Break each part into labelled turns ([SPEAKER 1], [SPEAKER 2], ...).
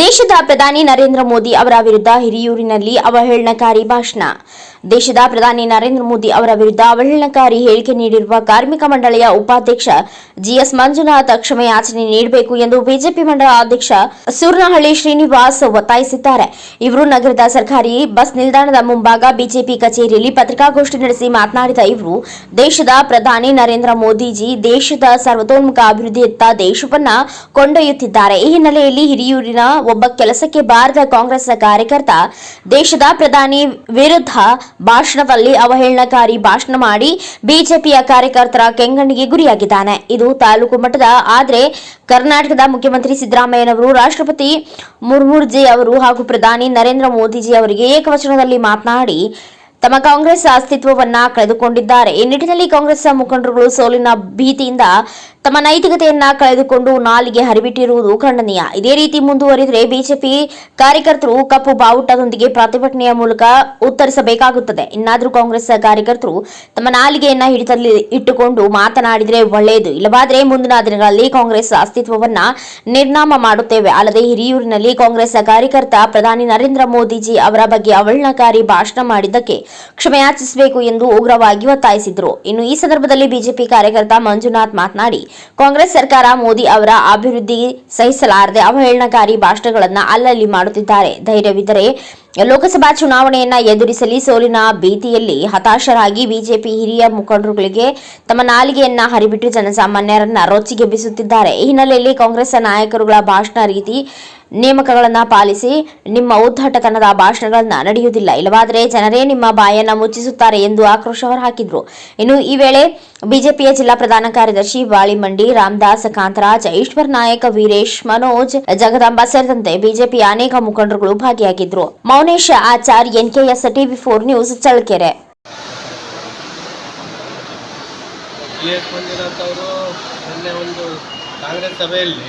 [SPEAKER 1] ದೇಶದ ಪ್ರಧಾನಿ ನರೇಂದ್ರ ಮೋದಿ ಅವರ ವಿರುದ್ಧ ಹಿರಿಯೂರಿನಲ್ಲಿ ಅವಹೇಳನಕಾರಿ ಭಾಷಣ. ದೇಶದ ಪ್ರಧಾನಿ ನರೇಂದ್ರ ಮೋದಿ ಅವರ ವಿರುದ್ಧ ಅವಹೇಳನಕಾರಿ ಹೇಳಿಕೆ ನೀಡಿರುವ ಕಾರ್ಮಿಕ ಮಂಡಳಿಯ ಉಪಾಧ್ಯಕ್ಷ ಜಿಎಸ್ ಮಂಜುನಾಥ್ ಕ್ಷಮೆಯಾಚನೆ ನೀಡಬೇಕು ಎಂದು ಬಿಜೆಪಿ ಮಂಡಳ ಅಧ್ಯಕ್ಷ ಸೂರ್ನಹಳ್ಳಿ ಶ್ರೀನಿವಾಸ್ ಒತ್ತಾಯಿಸಿದ್ದಾರೆ. ಇವರು ನಗರದ ಸರ್ಕಾರಿ ಬಸ್ ನಿಲ್ದಾಣದ ಮುಂಭಾಗ ಬಿಜೆಪಿ ಕಚೇರಿಯಲ್ಲಿ ಪತ್ರಿಕಾಗೋಷ್ಠಿ ನಡೆಸಿ ಮಾತನಾಡಿದ ಇವರು, ದೇಶದ ಪ್ರಧಾನಿ ನರೇಂದ್ರ ಮೋದಿಜಿ ದೇಶದ ಸರ್ವತೋನ್ಮುಖ ಅಭಿವೃದ್ಧಿಯತ್ತ ದೇಶವನ್ನ ಕೊಂಡೊಯ್ಯುತ್ತಿದ್ದಾರೆ. ಈ ಹಿನ್ನೆಲೆಯಲ್ಲಿ ಹಿರಿಯೂರಿನ ಒಬ್ಬ ಕೆಲಸಕ್ಕೆ ಬಾರದ ಕಾಂಗ್ರೆಸ್ ಕಾರ್ಯಕರ್ತ, ದೇಶದ ಪ್ರಧಾನಿ ವಿರುದ್ಧ ಭಾಷಣದಲ್ಲಿ ಅವಹೇಳನಕಾರಿ ಭಾಷಣ ಮಾಡಿ ಬಿಜೆಪಿಯ ಕಾರ್ಯಕರ್ತರ ಕೆಂಗಣ್ಣಿಗೆ ಗುರಿಯಾಗಿದ್ದಾನೆ. ಇದು ತಾಲೂಕು ಮಟ್ಟದ, ಆದರೆ ಕರ್ನಾಟಕದ ಮುಖ್ಯಮಂತ್ರಿ ಸಿದ್ದರಾಮಯ್ಯನವರು, ರಾಷ್ಟ್ರಪತಿ ಮುರ್ಮುರ್ಜಿ ಅವರು ಹಾಗೂ ಪ್ರಧಾನಿ ನರೇಂದ್ರ ಮೋದಿಜಿ ಅವರಿಗೆ ಏಕವಚನದಲ್ಲಿ ಮಾತನಾಡಿ, ತಮ್ಮ ಕಾಂಗ್ರೆಸ್ ಅಸ್ತಿತ್ವವನ್ನ ಕಳೆದುಕೊಂಡಿದ್ದಾರೆ. ಈ ನಿಟ್ಟಿನಲ್ಲಿ ಕಾಂಗ್ರೆಸ್ ಮುಖಂಡರುಗಳು ಸೋಲಿನ ಭೀತಿಯಿಂದ ತಮ್ಮ ನೈತಿಕತೆಯನ್ನ ಕಳೆದುಕೊಂಡು ನಾಲಿಗೆ ಹರಿಬಿಟ್ಟಿರುವುದು ಖಂಡನೀಯ. ಇದೇ ರೀತಿ ಮುಂದುವರಿದರೆ ಬಿಜೆಪಿ ಕಾರ್ಯಕರ್ತರು ಕಪ್ಪು ಬಾವುಟದೊಂದಿಗೆ ಪ್ರತಿಭಟನೆಯ ಮೂಲಕ ಉತ್ತರಿಸಬೇಕಾಗುತ್ತದೆ. ಇನ್ನಾದರೂ ಕಾಂಗ್ರೆಸ್ ಕಾರ್ಯಕರ್ತರು ತಮ್ಮ ನಾಲಿಗೆಯನ್ನ ಹಿಡಿತದಲ್ಲಿ ಇಟ್ಟುಕೊಂಡು ಮಾತನಾಡಿದರೆ ಒಳ್ಳೆಯದು. ಇಲ್ಲವಾದರೆ ಮುಂದಿನ ದಿನಗಳಲ್ಲಿ ಕಾಂಗ್ರೆಸ್ ಅಸ್ತಿತ್ವವನ್ನ ನಿರ್ನಾಮ ಮಾಡುತ್ತೇವೆ. ಅಲ್ಲದೆ ಹಿರಿಯೂರಿನಲ್ಲಿ ಕಾಂಗ್ರೆಸ್ ಕಾರ್ಯಕರ್ತ ಪ್ರಧಾನಿ ನರೇಂದ್ರ ಮೋದಿಜಿ ಅವರ ಬಗ್ಗೆ ಅವಹೇಳನಕಾರಿ ಭಾಷಣ ಮಾಡಿದ್ದಕ್ಕೆ ಕ್ಷಮೆಯಾಚಿಸಬೇಕು ಎಂದು ಉಗ್ರವಾಗಿ ಒತ್ತಾಯಿಸಿದರು. ಇನ್ನು ಈ ಸಂದರ್ಭದಲ್ಲಿ ಬಿಜೆಪಿ ಕಾರ್ಯಕರ್ತ ಮಂಜುನಾಥ್ ಮಾತನಾಡಿ ಕಾಂಗ್ರೆಸ್ ಸರ್ಕಾರ ಮೋದಿ ಅವರ ಅಭಿವೃದ್ಧಿ ಸಹಿಸಲಾರದೆ ಅವಹೇಳನಕಾರಿ ಭಾಷಣಗಳನ್ನ ಅಲ್ಲಲ್ಲಿ ಮಾಡುತ್ತಿದ್ದಾರೆ. ಧೈರ್ಯವಿದ್ದರೆ ಲೋಕಸಭಾ ಚುನಾವಣೆಯನ್ನ ಎದುರಿಸಲಿ, ಸೋಲಿನ ಭೀತಿಯಲ್ಲಿ ಹತಾಶರಾಗಿ ಬಿಜೆಪಿ ಹಿರಿಯ ಮುಖಂಡರುಗಳಿಗೆ ತಮ್ಮ ನಾಲಿಗೆಯನ್ನ ಹರಿಬಿಟ್ಟು ಜನಸಾಮಾನ್ಯರನ್ನ ರೊಚ್ಚಿಗೆಬ್ಬಿಸುತ್ತಿದ್ದಾರೆ ಈ ಹಿನ್ನೆಲೆಯಲ್ಲಿ ಕಾಂಗ್ರೆಸ್ ನಾಯಕರುಗಳ ಭಾಷಣ ರೀತಿ ನೇಮಕಗಳನ್ನ ಪಾಲಿಸಿ ನಿಮ್ಮ ಉದ್ದಟತನದ ಭಾಷಣಗಳನ್ನ ನಡೆಯುವುದಿಲ್ಲ. ಇಲ್ಲವಾದರೆ ಜನರೇ ನಿಮ್ಮ ಬಾಯನ್ನ ಮುಚ್ಚಿಸುತ್ತಾರೆ ಎಂದು ಆಕ್ರೋಶ ಹೊರಹಾಕಿದ್ರು. ಇನ್ನು ಈ ವೇಳೆ ಬಿಜೆಪಿಯ ಜಿಲ್ಲಾ ಪ್ರಧಾನ ಕಾರ್ಯದರ್ಶಿ ಬಾಳಿಮಂಡಿ ರಾಮದಾಸ್ ಕಾಂತರಾಜ್, ಈಶ್ವರ್ ನಾಯಕ್ ವೀರೇಶ್, ಮನೋಜ್ ಜಗದಾಂಬ ಸೇರಿದಂತೆ ಬಿಜೆಪಿಯ ಅನೇಕ ಮುಖಂಡರುಗಳು ಭಾಗಿಯಾಗಿದ್ರು. Maunesh Achar NKS TV four news, Challakere.
[SPEAKER 2] ಒಂದು ಕಾಂಗ್ರೆಸ್ ಸಭೆಯಲ್ಲಿ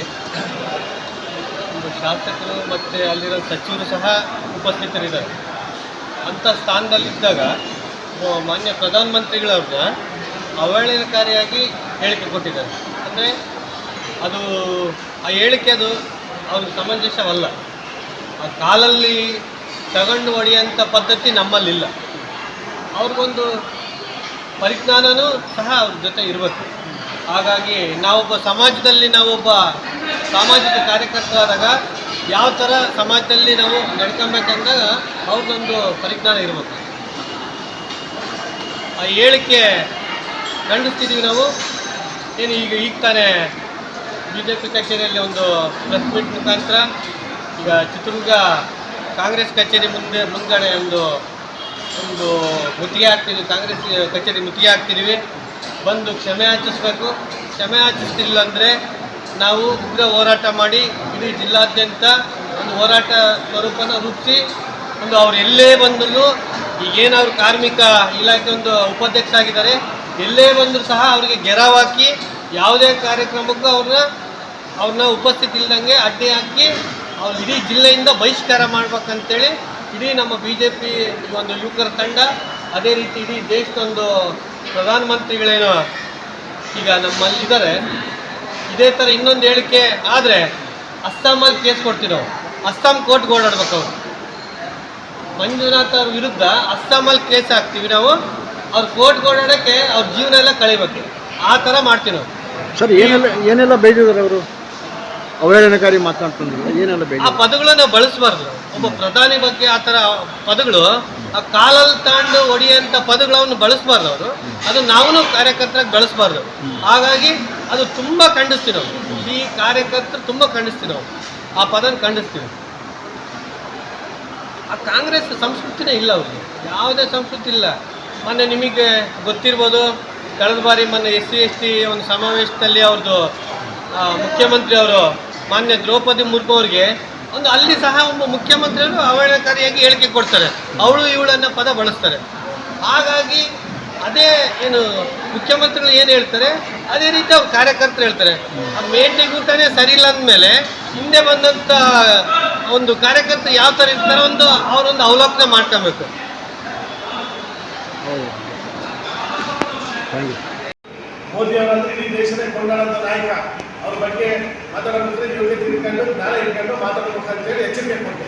[SPEAKER 2] ಶಾಸಕರು ಮತ್ತು ಅಲ್ಲಿರೋ ಸಚಿವರು ಸಹ ಉಪಸ್ಥಿತರಿದ್ದಾರೆ. ಅಂಥ ಸ್ಥಾನದಲ್ಲಿದ್ದಾಗ ಮಾನ್ಯ ಪ್ರಧಾನಮಂತ್ರಿಗಳವ್ರನ್ನ ಅವಹೇಳನಕಾರಿಯಾಗಿ ಹೇಳಿಕೆ ಕೊಟ್ಟಿದ್ದಾರೆ. ಅಂದರೆ ಅದು, ಆ ಹೇಳಿಕೆ ಅದು ಅವ್ರಿಗೆ ಸಮಂಜಸವಲ್ಲ. ಆ ಕಾಲಲ್ಲಿ ತಗೊಂಡು ಹೊಡೆಯೋಂಥ ಪದ್ಧತಿ ನಮ್ಮಲ್ಲಿಲ್ಲ. ಅವ್ರಿಗೊಂದು ಪರಿಜ್ಞಾನನೂ ಸಹ ಅವ್ರ ಜೊತೆ ಇರಬೇಕು. ಹಾಗಾಗಿ ನಾವೊಬ್ಬ ಸಮಾಜದಲ್ಲಿ ನಾವೊಬ್ಬ ಸಾಮಾಜಿಕ ಕಾರ್ಯಕರ್ತರಾದಾಗ ಯಾವ ಥರ ಸಮಾಜದಲ್ಲಿ ನಾವು ನಡ್ಕೊಬೇಕಂದಾಗ ಅವ್ರದ್ದೊಂದು ಪರಿಜ್ಞಾನ ಇರಬೇಕು. ಆ ಹೇಳಿಕೆ ಖಂಡಿಸ್ತಿದ್ದೀವಿ ನಾವು. ಏನು ಈಗ ಈಗ ತಾನೇ ಬಿ ಜೆ ಪಿ ಕಚೇರಿಯಲ್ಲಿ ಒಂದು ಪ್ರೆಸ್ ಮೀಟ್ ಮುಖಾಂತರ ಈಗ ಚಿತ್ರದುರ್ಗ ಕಾಂಗ್ರೆಸ್ ಕಚೇರಿ ಮುಂದೆ ಮುಂದ್ಗಡೆ ಒಂದು ಒಂದು ಮುತ್ತಿಗೆ ಹಾಕ್ತೀವಿ ಕಾಂಗ್ರೆಸ್ ಕಚೇರಿ ಮುತ್ತಿಗೆ ಹಾಕ್ತಿದ್ದೀವಿ ಬಂದು ಕ್ಷಮೆ ಆಚರಿಸ್ಬೇಕು ಕ್ಷಮೆ ಯಾಚಿಸ್ತಿಲ್ಲ ಅಂದರೆ ನಾವು ಉಗ್ರ ಹೋರಾಟ ಮಾಡಿ ಇಡೀ ಜಿಲ್ಲಾದ್ಯಂತ ಒಂದು ಹೋರಾಟ ಸ್ವರೂಪನ ರೂಪಿಸಿ ಒಂದು ಅವ್ರು ಎಲ್ಲೇ ಬಂದರೂ ಈಗ ಏನಾದ್ರು ಕಾರ್ಮಿಕ ಇಲಾಖೆ ಒಂದು ಉಪಾಧ್ಯಕ್ಷ ಆಗಿದ್ದಾರೆ, ಎಲ್ಲೇ ಬಂದರೂ ಸಹ ಅವರಿಗೆ ಗೆರವಾಕಿ ಯಾವುದೇ ಕಾರ್ಯಕ್ರಮಕ್ಕೂ ಅವ್ರನ್ನ ಅವ್ರನ್ನ ಉಪಸ್ಥಿತಿ ಇಲ್ದಂಗೆ ಅಡ್ಡಿ ಹಾಕಿ ಅವ್ರು ಇಡೀ ಜಿಲ್ಲೆಯಿಂದ ಬಹಿಷ್ಕಾರ ಮಾಡ್ಬೇಕಂತೇಳಿ ಇಡೀ ನಮ್ಮ ಬಿ ಜೆ ಪಿ ಒಂದು ಯುವಕರ ತಂಡ, ಅದೇ ರೀತಿ ಇಡೀ ದೇಶದೊಂದು ಪ್ರಧಾನಮಂತ್ರಿಗಳೇನು ಈಗ ನಮ್ಮಲ್ಲಿ ಇದ್ದಾರೆ. ಇದೇ ಥರ ಇನ್ನೊಂದು ಹೇಳಿಕೆ ಆದರೆ ಅಸ್ಸಾಮಲ್ಲಿ ಕೇಸ್ ಕೊಡ್ತೀವಿ ನಾವು ಅಸ್ಸಾಂ ಕೋರ್ಟ್ಗೆ ಓಡಾಡ್ಬೇಕು ಅವರು. ಮಂಜುನಾಥ್ ಅವ್ರ ವಿರುದ್ಧ ಅಸ್ಸಾಮಲ್ಲಿ ಕೇಸ್ ಹಾಕ್ತೀವಿ ನಾವು. ಅವ್ರ ಕೋರ್ಟ್ಗೆ ಓಡಾಡೋಕ್ಕೆ ಅವ್ರ ಜೀವನ ಎಲ್ಲ ಕಳಿಬೇಕು. ಆ ಥರ ಮಾಡ್ತೀವಿ ನಾವು.
[SPEAKER 3] ಸರ್, ಏನೆಲ್ಲ ಏನೆಲ್ಲ ಬೈದಿದ್ದಾರೆ ಅವರು? ಅವಹೇಳನಕಾರಿ ಮಾತನಾಡ್ತಂದ್ರೆ. ಏನೆಲ್ಲ
[SPEAKER 2] ಆ
[SPEAKER 3] ಬೈದಿದ್ದಾರೆ
[SPEAKER 2] ಪದಗಳನ್ನ ಬಳಸಬಾರ್ದು. ಒಬ್ಬ ಪ್ರಧಾನಿ ಬಗ್ಗೆ ಆ ಥರ ಪದಗಳು ಆ ಕಾಲಲ್ಲಿ ತಗೊಂಡು ಒಡಿಯಂತ ಪದಗಳನ್ನು ಬಳಸಬಾರ್ದು ಅವರು. ಅದು ನಾವು ಕಾರ್ಯಕರ್ತರಾಗಿ ಬಳಸಬಾರ್ದು. ಹಾಗಾಗಿ ಅದು ತುಂಬ ಖಂಡಿಸ್ತೀವಿ ನಾವು ಈ ಕಾರ್ಯಕರ್ತರು ತುಂಬ ಖಂಡಿಸ್ತೀವಿ ನಾವು ಆ ಪದನ ಖಂಡಿಸ್ತೀವಿ. ಆ ಕಾಂಗ್ರೆಸ್ ಸಂಸ್ಕೃತಿನೇ ಇಲ್ಲ ಅವ್ರಿಗೆ. ಯಾವುದೇ ಸಂಸ್ಕೃತಿ ಇಲ್ಲ. ಮೊನ್ನೆ ನಿಮಗೆ ಗೊತ್ತಿರ್ಬೋದು ಕಳೆದ ಬಾರಿ ಮೊನ್ನೆ ಎಸ್ ಸಿ ಎಸ್ ಟಿ ಒಂದು ಸಮಾವೇಶದಲ್ಲಿ ಅವ್ರದ್ದು ಆ, ಮುಖ್ಯಮಂತ್ರಿ ಅವರು ಮಾನ್ಯ ದ್ರೌಪದಿ ಮುರ್ಮು ಅವ್ರಿಗೆ ಒಂದು ಅಲ್ಲಿ ಸಹ ಒಬ್ಬ ಮುಖ್ಯಮಂತ್ರಿಯವರು ಅವಹೇಳನಕಾರಿಯಾಗಿ ಹೇಳಿಕೆ ಕೊಡ್ತಾರೆ. ಅವಳು ಇವಳನ್ನ ಪದ ಬಳಸ್ತಾರೆ. ಹಾಗಾಗಿ ಅದೇ ಏನು ಮುಖ್ಯಮಂತ್ರಿಗಳು ಏನು ಹೇಳ್ತಾರೆ? ಅದೇ ರೀತಿ ಅವ್ರ ಕಾರ್ಯಕರ್ತರು ಹೇಳ್ತಾರೆ. ಆ ಮೇಟಿಗೂಟನೇ ಸರಿ ಇಲ್ಲ ಅಂದಮೇಲೆ ಹಿಂದೆ ಬಂದಂಥ ಒಂದು ಕಾರ್ಯಕರ್ತರು ಯಾವ ಥರ ಇರ್ತಾರೆ ಒಂದು ಅವರೊಂದು ಅವಲೋಕನ ಮಾಡ್ಕೊಬೇಕು.
[SPEAKER 3] ಹೌದು. ಥ್ಯಾಂಕ್ ಯು
[SPEAKER 4] ಮೋದಿ ಅವರಂದ್ರೆ ಇಡೀ ದೇಶದ ಕೊಂಡಾಡಂತ ನಾಯಕ ಅವ್ರ ಬಗ್ಗೆ ಮುಂದೆ ಇವ್ರಿಗೆ ತಿಳ್ಕೊಂಡು ನಾಳೆ ಇಟ್ಕೊಂಡು ಮಾತಾಡ್ಬೇಕು ಅಂತೇಳಿ ಎಚ್ಚರಿಕೆ ಕೊಟ್ಟೆ.